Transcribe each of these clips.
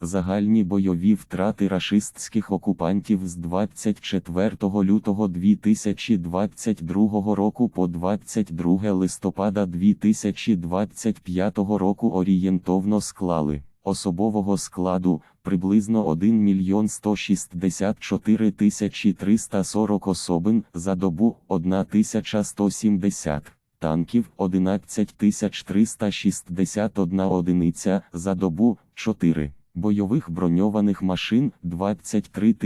Загальні бойові втрати рашистських окупантів з 24 лютого 2022 року по 22 листопада 2025 року орієнтовно склали особового складу приблизно 1 мільйон 164 тисячі 340 особин за добу 1170 танків 11 тисяч 361 одиниця за добу 4 бойових броньованих машин 23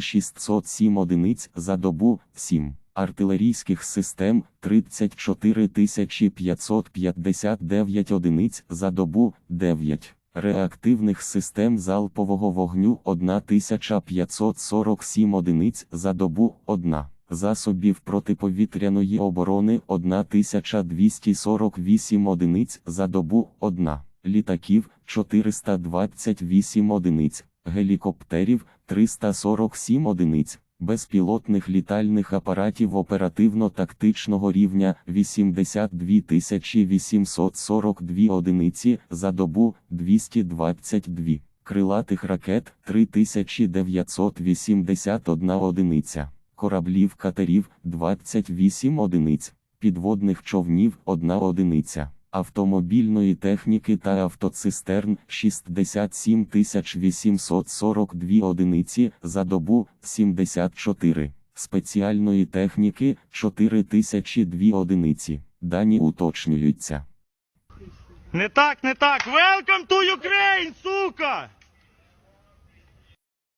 607 одиниць за добу 7 артилерійських систем 34 559 одиниць за добу 9 реактивних систем залпового вогню 1547 одиниць за добу 1 засобів протиповітряної оборони 1248 одиниць за добу 1 літаків 428 одиниць, гелікоптерів 347 одиниць, безпілотних літальних апаратів оперативно-тактичного рівня 82 842 одиниці за добу 222, крилатих ракет 3981 одиниця, кораблів катерів 28 одиниць, підводних човнів 1 одиниця автомобільної техніки та автоцистерн 67 842 одиниці за добу 74, спеціальної техніки 4002 одиниці. Дані уточнюються. Не так, не так. Welcome to Ukraine, сука!